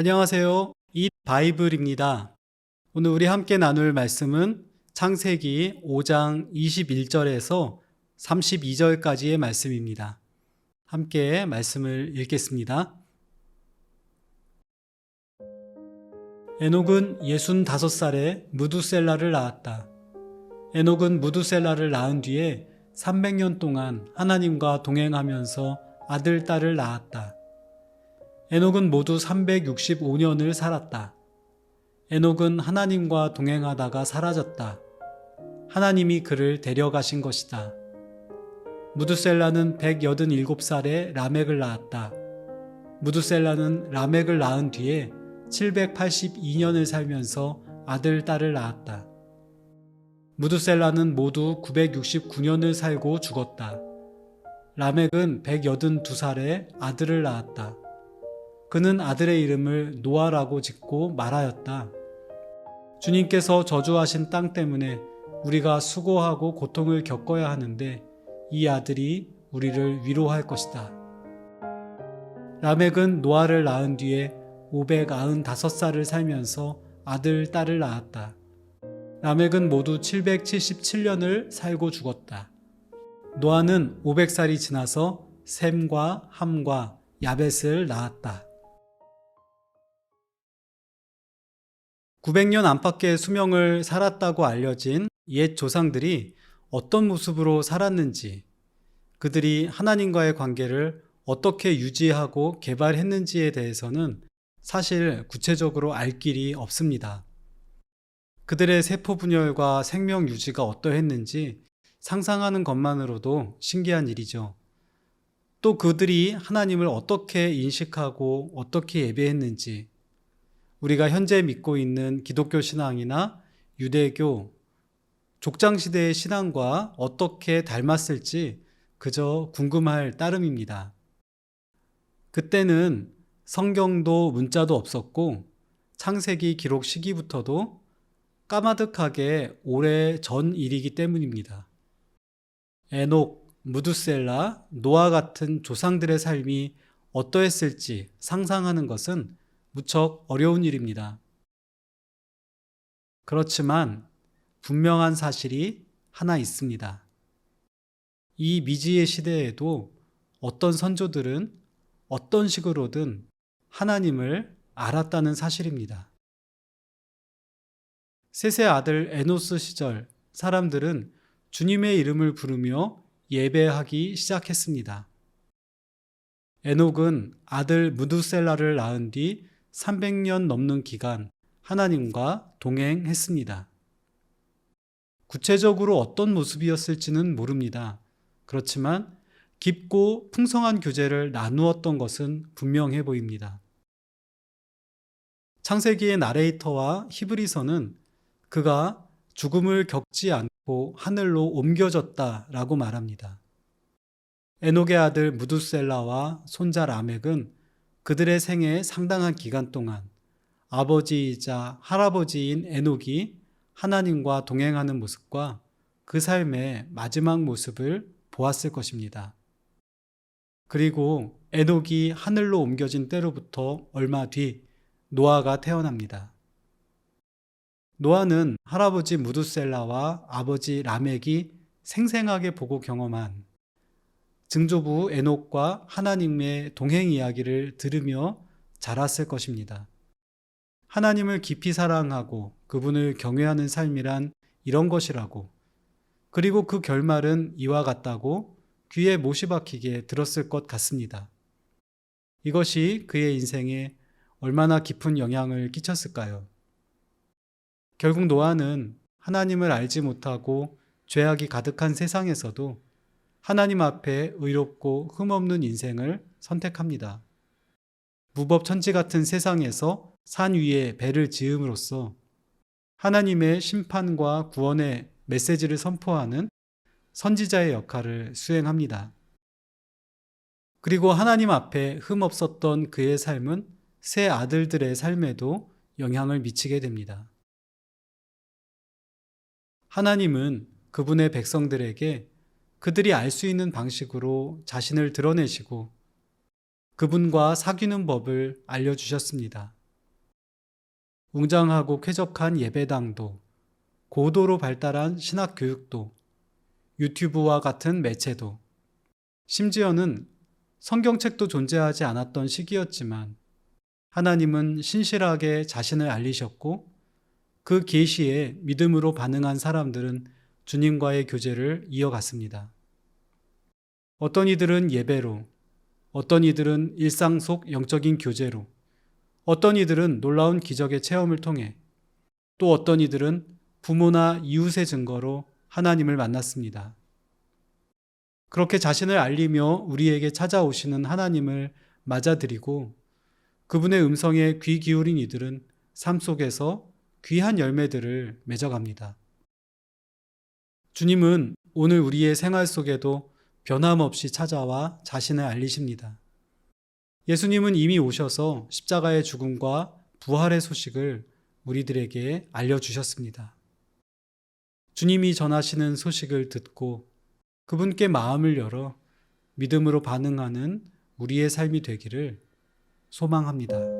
안녕하세요. 이 바이블입니다. 오늘 우리 함께 나눌 말씀은 창세기 5장 21절에서 32절까지의 말씀입니다. 함께 말씀을 읽겠습니다. 에녹은 65살에 무두셀라를 낳았다. 에녹은 무두셀라를 낳은 뒤에 300년 동안 하나님과 동행하면서 아들, 딸을 낳았다. 에녹은 모두 365년을 살았다. 에녹은 하나님과 동행하다가 사라졌다. 하나님이 그를 데려가신 것이다. 무두셀라는 187살에 라멕을 낳았다. 무두셀라는 라멕을 낳은 뒤에 782년을 살면서 아들, 딸을 낳았다. 무두셀라는 모두 969년을 살고 죽었다. 라멕은 182살에 아들을 낳았다. 그는 아들의 이름을 노아라고 짓고 말하였다. 주님께서 저주하신 땅 때문에 우리가 수고하고 고통을 겪어야 하는데 이 아들이 우리를 위로할 것이다. 라멕은 노아를 낳은 뒤에 595살을 살면서 아들, 딸을 낳았다. 라멕은 모두 777년을 살고 죽었다. 노아는 500살이 지나서 셈과 함과 야벳을 낳았다. 900년 안팎의 수명을 살았다고 알려진 옛 조상들이 어떤 모습으로 살았는지, 그들이 하나님과의 관계를 어떻게 유지하고 개발했는지에 대해서는 사실 구체적으로 알 길이 없습니다. 그들의 세포 분열과 생명 유지가 어떠했는지 상상하는 것만으로도 신기한 일이죠. 또 그들이 하나님을 어떻게 인식하고 어떻게 예배했는지, 우리가 현재 믿고 있는 기독교 신앙이나 유대교, 족장시대의 신앙과 어떻게 닮았을지 그저 궁금할 따름입니다. 그때는 성경도 문자도 없었고 창세기 기록 시기부터도 까마득하게 오래 전 일이기 때문입니다. 에녹, 무두셀라, 노아 같은 조상들의 삶이 어떠했을지 상상하는 것은 무척 어려운 일입니다. 그렇지만 분명한 사실이 하나 있습니다. 이 미지의 시대에도 어떤 선조들은 어떤 식으로든 하나님을 알았다는 사실입니다. 셋의 아들 에노스 시절 사람들은 주님의 이름을 부르며 예배하기 시작했습니다. 에녹은 아들 무두셀라를 낳은 뒤 300년 넘는 기간 하나님과 동행했습니다. 구체적으로 어떤 모습이었을지는 모릅니다. 그렇지만 깊고 풍성한 교제를 나누었던 것은 분명해 보입니다. 창세기의 나레이터와 히브리서는 그가 죽음을 겪지 않고 하늘로 옮겨졌다라고 말합니다. 에녹의 아들 무두셀라와 손자 라멕은 그들의 생애 상당한 기간 동안 아버지이자 할아버지인 에녹이 하나님과 동행하는 모습과 그 삶의 마지막 모습을 보았을 것입니다. 그리고 에녹이 하늘로 옮겨진 때로부터 얼마 뒤 노아가 태어납니다. 노아는 할아버지 무두셀라와 아버지 라멕이 생생하게 보고 경험한 증조부 에녹과 하나님의 동행 이야기를 들으며 자랐을 것입니다. 하나님을 깊이 사랑하고 그분을 경외하는 삶이란 이런 것이라고 그리고 그 결말은 이와 같다고 귀에 못이 박히게 들었을 것 같습니다. 이것이 그의 인생에 얼마나 깊은 영향을 끼쳤을까요? 결국 노아는 하나님을 알지 못하고 죄악이 가득한 세상에서도 하나님 앞에 의롭고 흠없는 인생을 선택합니다. 무법천지 같은 세상에서 산 위에 배를 지음으로써 하나님의 심판과 구원의 메시지를 선포하는 선지자의 역할을 수행합니다. 그리고 하나님 앞에 흠없었던 그의 삶은 새 아들들의 삶에도 영향을 미치게 됩니다. 하나님은 그분의 백성들에게 그들이 알 수 있는 방식으로 자신을 드러내시고 그분과 사귀는 법을 알려주셨습니다. 웅장하고 쾌적한 예배당도, 고도로 발달한 신학 교육도, 유튜브와 같은 매체도, 심지어는 성경책도 존재하지 않았던 시기였지만 하나님은 신실하게 자신을 알리셨고 그 계시에 믿음으로 반응한 사람들은 주님과의 교제를 이어갔습니다. 어떤 이들은 예배로, 어떤 이들은 일상 속 영적인 교제로, 어떤 이들은 놀라운 기적의 체험을 통해, 또 어떤 이들은 부모나 이웃의 증거로 하나님을 만났습니다. 그렇게 자신을 알리며 우리에게 찾아오시는 하나님을 맞아들이고 그분의 음성에 귀 기울인 이들은 삶 속에서 귀한 열매들을 맺어갑니다. 주님은 오늘 우리의 생활 속에도 변함없이 찾아와 자신을 알리십니다. 예수님은 이미 오셔서 십자가의 죽음과 부활의 소식을 우리들에게 알려주셨습니다. 주님이 전하시는 소식을 듣고 그분께 마음을 열어 믿음으로 반응하는 우리의 삶이 되기를 소망합니다.